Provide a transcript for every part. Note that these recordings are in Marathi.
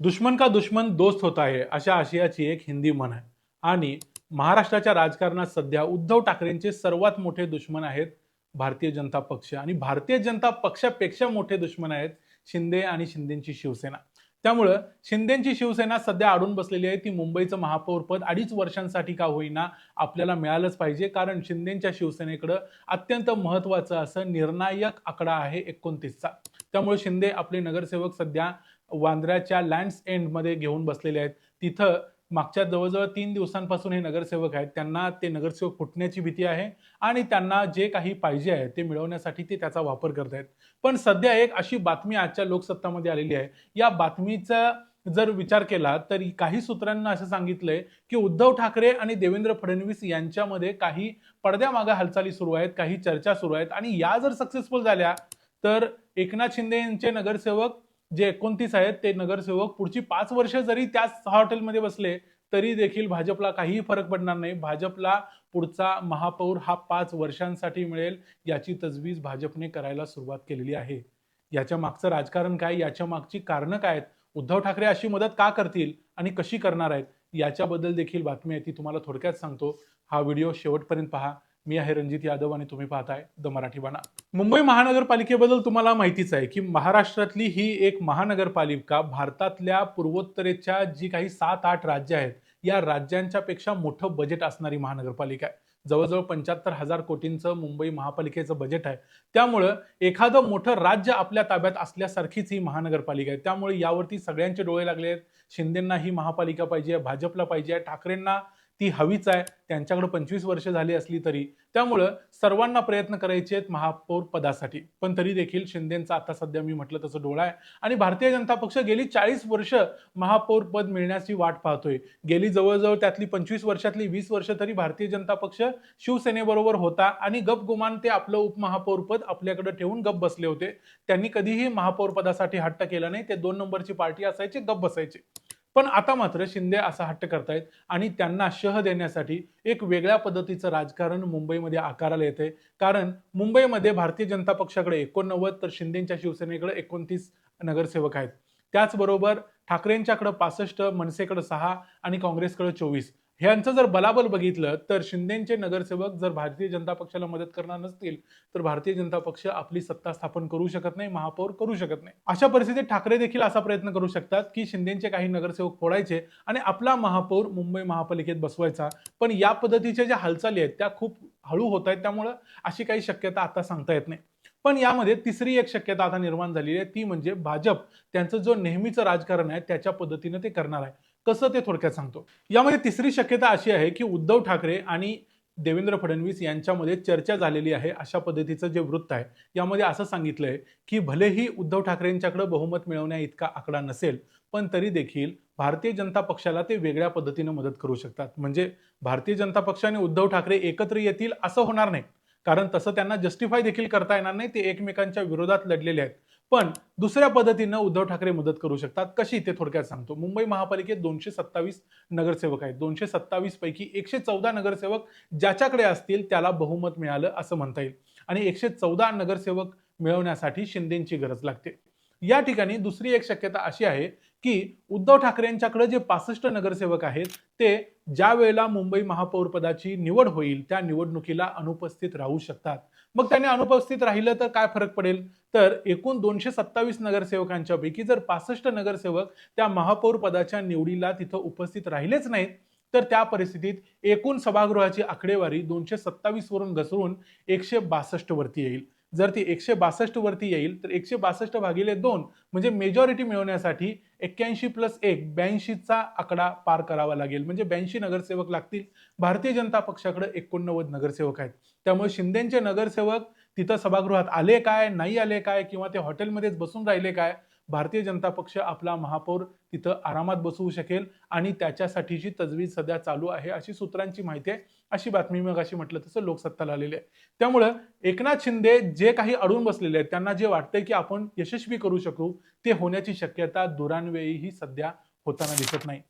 दुश्मन का दुश्मन दोस्त होता है अशा आशयाची एक हिंदी म्हण आहे. आणि महाराष्ट्राच्या राजकारणात सध्या उद्धव ठाकरेंचे सर्वात मोठे दुश्मन आहेत भारतीय जनता पक्ष. आणि भारतीय जनता पक्षापेक्षा मोठे दुश्मन आहेत शिंदे आणि शिंदेची शिवसेना. त्यामुळं शिंदेची शिवसेना सध्या अडून बसलेली आहे. ती मुंबईचं महापौरपद अडीच वर्षांसाठी का होईना आपल्याला मिळालंच पाहिजे. कारण शिंदेच्या शिवसेनेकडं अत्यंत महत्वाचं असं निर्णायक आकडा आहे एकोणतीसचा. त्यामुळे शिंदे आपले नगरसेवक सध्या वांद्र्याच्या लँड्स एंडमध्ये घेऊन बसलेले आहेत. तिथं मागच्या जवळजवळ तीन दिवसांपासून हे नगरसेवक आहेत. त्यांना ते नगरसेवक फुटण्याची भीती आहे आणि त्यांना जे काही पाहिजे आहे ते मिळवण्यासाठी ते त्याचा वापर करत आहेत. पण सध्या एक अशी बातमी आजच्या लोकसत्तामध्ये आलेली आहे. या बातमीचा जर विचार केला तर काही सूत्रांना असं सांगितलंय की उद्धव ठाकरे आणि देवेंद्र फडणवीस यांच्यामध्ये काही पडद्यामागे हालचाली सुरू आहेत काही चर्चा सुरू आहेत आणि या जर सक्सेसफुल झाल्या तर एकनाथ शिंदे यांचे नगरसेवक जे एकोणतीस आहेत ते नगरसेवक पुढची पाच वर्ष जरी त्याच हॉटेलमध्ये बसले तरी देखील भाजपला काहीही फरक पडणार नाही. भाजपला पुढचा महापौर हा पाच वर्षांसाठी मिळेल याची तजवीज भाजपने करायला सुरुवात केलेली आहे. याच्या मागचं राजकारण काय? याच्या मागची कारणं काय आहेत? उद्धव ठाकरे अशी मदत का करतील आणि कशी करणार आहेत? याच्याबद्दल देखील बातमी आहे ती तुम्हाला थोडक्यात सांगतो. हा व्हिडिओ शेवटपर्यंत पहा. मी आहे रणजित यादव आणि तुम्ही पाहताय द मराठी बाणा मुंबई महानगरपालिकेबद्दल तुम्हाला माहितीच आहे की महाराष्ट्रातली ही एक महानगरपालिका भारतातल्या पूर्वोत्तरेच्या जी काही सात आठ राज्य आहेत या राज्यांच्या पेक्षा मोठं बजेट असणारी महानगरपालिका आहे. जवळजवळ पंच्याहत्तर हजार कोटींचं मुंबई महापालिकेचं बजेट आहे. त्यामुळं एखादं मोठं राज्य आपल्या ताब्यात असल्यासारखीच ही महानगरपालिका आहे. त्यामुळे यावरती सगळ्यांचे डोळे लागले आहेत शिंदेंना ही महापालिका पाहिजे भाजपला पाहिजे ठाकरेंना ती हवीच आहे. त्यांच्याकडे पंचवीस वर्ष झाली असली तरी. त्यामुळं सर्वांना प्रयत्न करायचे आहेत महापौर पदासाठी. पण तरी देखील शिंदेचा आता सध्या मी म्हटलं तसं डोळा आहे. आणि भारतीय जनता पक्ष गेली चाळीस वर्ष महापौर पद मिळण्याची वाट पाहतोय. गेली जवळजवळ त्यातली पंचवीस वर्षातली वीस वर्ष तरी भारतीय जनता पक्ष शिवसेनेबरोबर होता. आणि गप गुमान ते आपलं उपमहापौर पद आपल्याकडे ठेवून गप बसले होते. त्यांनी कधीही महापौर पदासाठी हट्ट केला नाही. ते दोन नंबरची पार्टी असायची गप बसायचे. पण आता मात्र शिंदे असा हट्ट करतायत आणि त्यांना शह देण्यासाठी एक वेगळ्या पद्धतीचं राजकारण मुंबईमध्ये आकाराला येते कारण मुंबईमध्ये भारतीय जनता पक्षाकडे एकोणनव्वद तर शिंदेच्या शिवसेनेकडे एकोणतीस नगरसेवक आहेत. त्याचबरोबर ठाकरेंच्याकडे पासष्ट मनसेकडे सहा आणि काँग्रेसकडे चोवीस. ह्यांचं जर बलाबल बघितलं तर शिंदेचे नगरसेवक जर भारतीय जनता पक्षाला मदत करणार नसतील तर भारतीय जनता पक्ष आपली सत्ता स्थापन करू शकत नाही महापौर करू शकत नाही. अशा परिस्थितीत ठाकरे देखील असा प्रयत्न करू शकतात की शिंदेचे काही नगरसेवक फोडायचे आणि आपला महापौर मुंबई महापालिकेत बसवायचा. पण या पद्धतीच्या ज्या हालचाली आहेत त्या खूप हळू होत आहेत त्यामुळं अशी काही शक्यता आता सांगता येत नाही. पण यामध्ये तिसरी एक शक्यता आता निर्माण झालेली आहे ती म्हणजे भाजप. त्यांचं जो नेहमीचं राजकारण आहे त्याच्या पद्धतीने ते करणार आहे. कसं ते थोडक्यात सांगतो. यामध्ये तिसरी शक्यता अशी आहे की उद्धव ठाकरे आणि देवेंद्र फडणवीस यांच्यामध्ये चर्चा झालेली आहे अशा पद्धतीचं जे वृत्त आहे. यामध्ये असं सांगितलं आहे की भलेही उद्धव ठाकरेंच्याकडे बहुमत मिळवण्या इतका आकडा नसेल पण तरी देखील भारतीय जनता पक्षाला ते वेगळ्या पद्धतीनं मदत करू शकतात. म्हणजे भारतीय जनता पक्ष आणि उद्धव ठाकरे एकत्र येतील असं होणार नाही. कारण तसं त्यांना जस्टिफाय देखील करता येणार नाही. ते एकमेकांच्या विरोधात लढलेले आहेत. पण दुसऱ्या पद्धतीनं उद्धव ठाकरे मदत करू शकतात. कशी ते थोडक्यात सांगतो. मुंबई महापालिकेत दोनशे सत्तावीस नगरसेवक आहेत. दोनशे सत्तावीस पैकी एकशे चौदा नगरसेवक ज्याच्याकडे असतील त्याला बहुमत मिळालं असं म्हणता येईल. आणि एकशे चौदा नगरसेवक मिळवण्यासाठी शिंदेची गरज लागते. या ठिकाणी दुसरी एक शक्यता अशी आहे की उद्धव ठाकरेंच्याकडे जे पासष्ट नगरसेवक आहेत ते ज्या वेळेला मुंबई महापौरपदाची निवड होईल त्या निवडणुकीला अनुपस्थित राहू शकतात. मग त्याने अनुपस्थित राहिलं तर काय फरक पडेल? तर एकूण दोनशे सत्तावीस नगरसेवकांच्या पैकी जर पासष्ट नगरसेवक त्या महापौर पदाच्या निवडीला तिथं उपस्थित राहिलेच नाहीत तर त्या परिस्थितीत एकूण सभागृहाची आकडेवारी दोनशे सत्तावीस वरून घसरून एकशे बासष्ट वरती येईल. जर ती एकशे बासष्ट वरती येईल तर एकशे बासष्ट भागिले दोन म्हणजे मेजॉरिटी मिळवण्यासाठी एक्क्याऐंशी प्लस एक ब्याऐंशीचा आकडा पार करावा लागेल. म्हणजे ब्याऐंशी नगरसेवक लागतील. भारतीय जनता पक्षाकडे एकोणनव्वद नगरसेवक आहेत. त्यामुळे शिंदेचे नगरसेवक तिथं सभागृहात आले काय नाही आले काय किंवा ते हॉटेलमध्येच बसून राहिले काय भारतीय जनता पक्ष आपला महापौर तिथं आरामात बसवू शकेल आणि त्याच्यासाठीची तजवीज सध्या चालू आहे अशी सूत्रांची माहिती आहे. अशी बातमी मग अशी म्हटलं तसं लोकसत्ताला आलेली आहे. त्यामुळं एकनाथ शिंदे जे काही अडून बसलेले आहेत त्यांना जे वाटतंय की आपण यशस्वी करू शकू ते होण्याची शक्यता दुरान्वेळीही सध्या होताना दिसत नाही.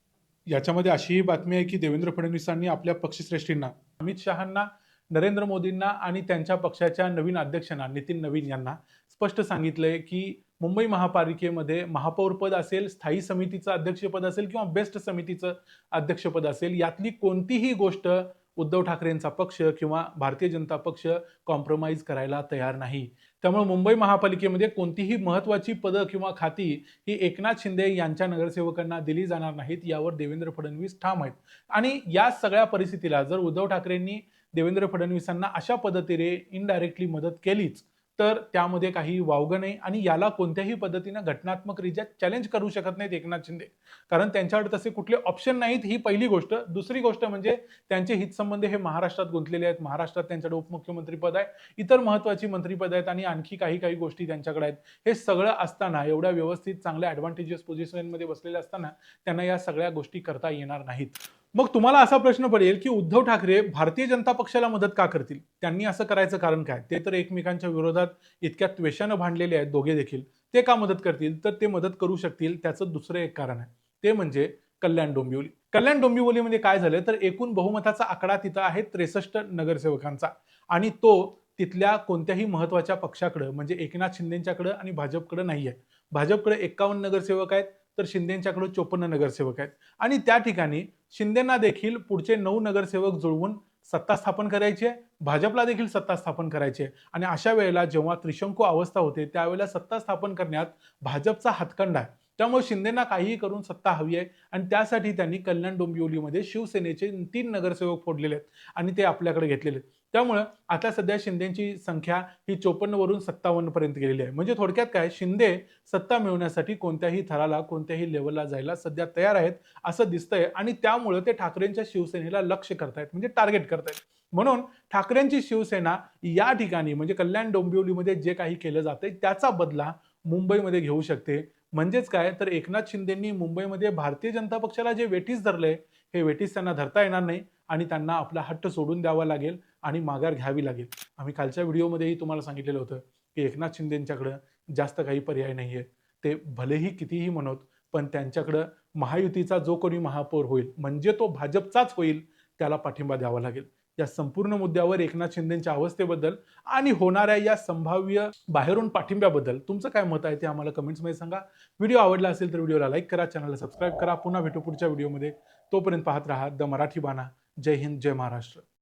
याच्यामध्ये अशीही बातमी आहे की देवेंद्र फडणवीसांनी आपल्या पक्षश्रेष्ठींना अमित शहांना नरेंद्र मोदींना आणि त्यांच्या पक्षाच्या नवीन अध्यक्षांना नितीन नवीन यांना स्पष्ट सांगितलंय की मुंबई महापालिकेमध्ये महापौरपद असेल स्थायी समितीचं अध्यक्षपद असेल किंवा बेस्ट समितीचं अध्यक्षपद असेल यातली कोणतीही गोष्ट उद्धव ठाकरेंचा पक्ष किंवा भारतीय जनता पक्ष कॉम्प्रोमाइज करायला तयार नाही. त्यामुळे मुंबई महापालिकेमध्ये कोणतीही महत्वाची पदं किंवा खाती ही एकनाथ शिंदे यांच्या नगरसेवकांना दिली जाणार नाहीत यावर देवेंद्र फडणवीस ठाम आहेत. आणि या सगळ्या परिस्थितीला जर उद्धव ठाकरेंनी देवेंद्र फडणवीसांना अशा पद्धतीने इनडायरेक्टली मदत केलीच तर त्यामध्ये काही वावगं नाही आणि याला कोणत्याही पद्धतीनं घटनात्मकरित्या चॅलेंज करू शकत नाहीत एकनाथ शिंदे. कारण त्यांच्याकडे तसे कुठले ऑप्शन नाहीत ही पहिली गोष्ट. दुसरी गोष्ट म्हणजे त्यांचे हितसंबंध हे महाराष्ट्रात गुंतलेले आहेत. महाराष्ट्रात त्यांच्याकडे उपमुख्यमंत्री पद आहे इतर महत्वाची मंत्रीपद आहेत आणि आणखी काही काही गोष्टी त्यांच्याकडे आहेत. हे सगळं असताना एवढ्या व्यवस्थित चांगल्या ॲडव्हान्टेजेस पोझिशनमध्ये बसलेले असताना त्यांना या सगळ्या गोष्टी करता येणार नाहीत. मग तुम्हाला असा प्रश्न पडेल की उद्धव ठाकरे भारतीय जनता पक्षाला मदत का करतील? त्यांनी असं करायचं कारण काय? ते तर एकमेकांच्या विरोधात इतक्या त्वेषानं भांडलेले आहेत दोघे देखील. ते का मदत करतील? तर ते मदत करू शकतील त्याचं दुसरं एक कारण आहे. ते म्हणजे कल्याण डोंबिवली. कल्याण डोंबिवलीमध्ये काय झालं तर एकूण बहुमताचा आकडा तिथं आहे त्रेसष्ट नगरसेवकांचा. आणि तो तिथल्या कोणत्याही महत्त्वाच्या पक्षाकडं म्हणजे एकनाथ शिंदेच्याकडं आणि भाजपकडं नाही आहे भाजपकडे एक्कावन्न नगरसेवक आहेत तर शिंदेच्याकडे चोपन्न नगरसेवक आहेत. आणि त्या ठिकाणी शिंदेना देखील पुढचे नऊ नगरसेवक जुळवून सत्ता स्थापन करायची आहे. भाजपला देखील सत्ता स्थापन करायची आहे. आणि अशा वेळेला जेव्हा त्रिशंकू अवस्था होते त्यावेळेला सत्ता स्थापन करण्यात भाजपचा हातखंड आहे. त्यामुळे शिंदेना काहीही करून सत्ता हवी आहे. आणि त्यासाठी त्यांनी कल्याण डोंबिवलीमध्ये शिवसेनेचे तीन नगरसेवक फोडलेले आहेत. आणि ते आपल्याकडे घेतलेले आहेत. त्यामुळं आता सध्या शिंदेची संख्या ही चोपन्न वरून सत्तावन्न पर्यंत गेलेली आहे. म्हणजे थोडक्यात काय? शिंदे सत्ता मिळवण्यासाठी कोणत्याही थराला कोणत्याही लेवलला जायला सध्या तयार आहेत असं दिसतंय आणि त्यामुळं ते ठाकरेंच्या शिवसेनेला लक्ष करतायत म्हणजे टार्गेट करतायत. म्हणून ठाकरेंची शिवसेना या ठिकाणी म्हणजे कल्याण डोंबिवलीमध्ये जे काही केलं जातंय त्याचा बदला मुंबईमध्ये घेऊ शकते. म्हणजेच काय? तर एकनाथ शिंदेंनी मुंबईमध्ये भारतीय जनता पक्षाला जे वेटीस धरलंय हे वेटीस त्यांना धरता येणार नाही आणि त्यांना आपला हट्ट सोडून द्यावा लागेल. आणि माघार घ्यावी लागेल. आम्ही कालच्या व्हिडिओमध्येही तुम्हाला सांगितलेलं होतं की एकनाथ शिंदेंच्याकडं जास्त काही पर्याय नाही आहे ते भलेही कितीही म्हणत पण त्यांच्याकडं महायुतीचा जो कोणी महापौर होईल म्हणजे तो भाजपचाच होईल त्याला पाठिंबा द्यावा लागेल. या संपूर्ण मुद्द्यावर एकनाथ शिंदेच्या अवस्थेबद्दल आणि होणाऱ्या या संभाव्य बाहेरून पाठिंब्याबद्दल तुमचं काय मत आहे ते आम्हाला कमेंट्समध्ये सांगा. व्हिडिओ आवडला असेल तर व्हिडिओला लाईक करा चॅनलला सबस्क्राईब करा. पुन्हा भेटू पुढच्या व्हिडिओमध्ये. तोपर्यंत पाहत राहा द मराठी बाणा. जय हिंद जय महाराष्ट्र.